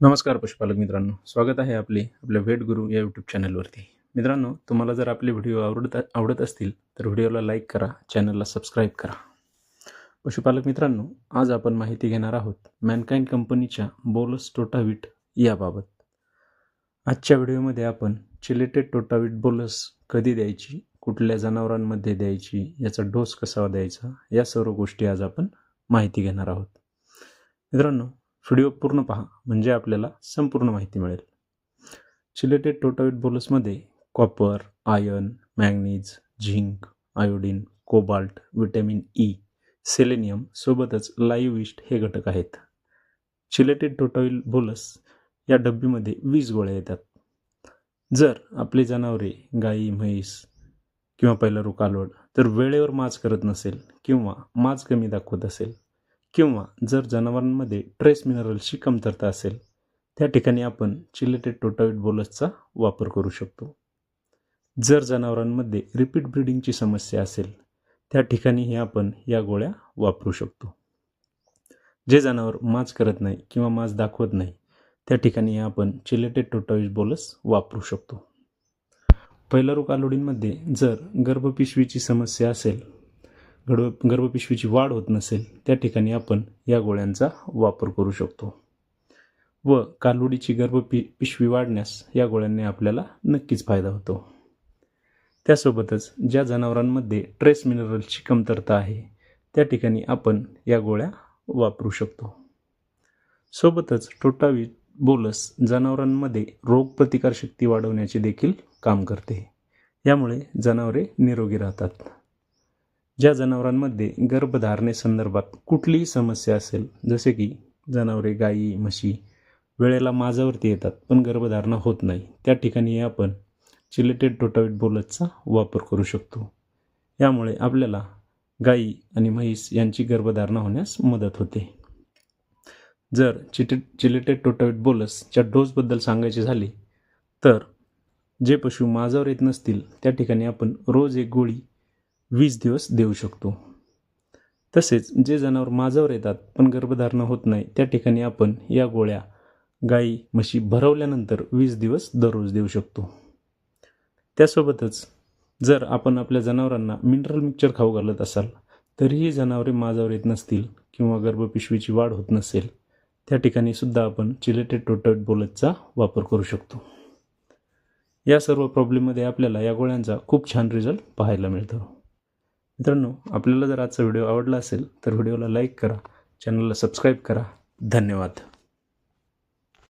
नमस्कार पशुपालक मित्रांनो स्वागत आहे आपले आपल्या वेट गुरु या यूट्यूब चॅनलवरती मित्रांनो तुम्हाला जर आपले व्हिडिओ आवडत आवडत असतील तर व्हिडिओला लाईक करा चॅनलला सबस्क्राईब करा. पशुपालक मित्रांनो आज आपण माहिती घेणार आहोत मॅनकाइंड कंपनीच्या बोलस टोटावीट याबाबत. आजच्या व्हिडिओमध्ये आपण चिलेटेड टोटावीट बोलस कधी द्यायची कुठल्या जनावरांमध्ये द्यायची याचा डोस कसा द्यायचा या सर्व गोष्टी आज आपण माहिती घेणार आहोत. मित्रांनो व्हिडिओ पूर्ण पहा म्हणजे आपल्याला संपूर्ण माहिती मिळेल. चिलेटेड टोटाविट बोलसमध्ये copper iron manganese zinc iodine cobalt vitamin E selenium सोबतच लाईव्ह इस्ट हे घटक आहेत. चिलेटेड टोटाविल बोलस या डब्बीमध्ये वीस गोळ्या येतात. जर आपली जनावरे गाई म्हैस किंवा पहिला कालवड तर वेळेवर माज करत नसेल किंवा माज कमी दाखवत असेल किंवा जर जनावरांमध्ये ट्रेस मिनरल्सची कमतरता असेल त्या ठिकाणी आपण चिलेटेड टोटाविट बोलसचा वापर करू शकतो. जर जनावरांमध्ये रिपीट ब्रीडिंगची समस्या असेल त्या ठिकाणीही आपण या गोळ्या वापरू शकतो. जे जनावर माज करत नाही किंवा माज दाखवत नाही त्या ठिकाणी आपण चिलेटेड टोटाविट बोलस वापरू शकतो. पहिला कालोडींमध्ये जर गर्भपिशवीची समस्या असेल गर्भ गर्भपिशवीची वाढ होत नसेल त्या ठिकाणी आपण या गोळ्यांचा वापर करू शकतो. व कालवडीची गर्भपि पिशवी वाढण्यास या गोळ्यांनी आपल्याला नक्कीच फायदा होतो. त्यासोबतच ज्या जनावरांमध्ये ट्रेस मिनरलची कमतरता आहे त्या ठिकाणी आपण या गोळ्या वापरू शकतो. सोबतच टोटावी बोलस जनावरांमध्ये रोगप्रतिकारशक्ती वाढवण्याचे देखील काम करते. यामुळे जनावरे निरोगी राहतात. ज्या जनावरांमध्ये गर्भधारणेसंदर्भात कुठलीही समस्या असेल जसे की जनावरे गाई म्हशी वेळेला माझावरती येतात पण गर्भधारणा होत नाही त्या ठिकाणी आपण चिलेटेड टोटावीट बोलसचा वापर करू शकतो. यामुळे आपल्याला गाई आणि म्हैस यांची गर्भधारणा होण्यास मदत होते. जर चिटे चिलेटेड टोटावीट बोलसच्या डोसबद्दल सांगायचे झाले तर जे पशु माझावर येत नसतील त्या ठिकाणी आपण रोज एक गोळी वीस दिवस देऊ शकतो. तसेच जे जनावर माजावर येतात पण गर्भधारणा होत नाही त्या ठिकाणी आपण या गोळ्या गाई म्हशी भरवल्यानंतर वीस दिवस दररोज देऊ शकतो. त्यासोबतच जर आपण आपल्या जनावरांना मिनरल मिक्सचर खाऊ घालत असाल तरीही जनावरे माजावर येत नसतील किंवा गर्भपिशवीची वाढ होत नसेल त्या ठिकाणी सुद्धा आपण चिलेटेड टोटट बोलतचा वापर करू शकतो. या सर्व प्रॉब्लेममध्ये आपल्याला या गोळ्यांचा खूप छान रिझल्ट पाहायला मिळतो. मित्रांनो आपल्याला जर आजचा व्हिडिओ आवडला असेल तर व्हिडिओला लाईक करा चॅनलला सबस्क्राईब करा. धन्यवाद.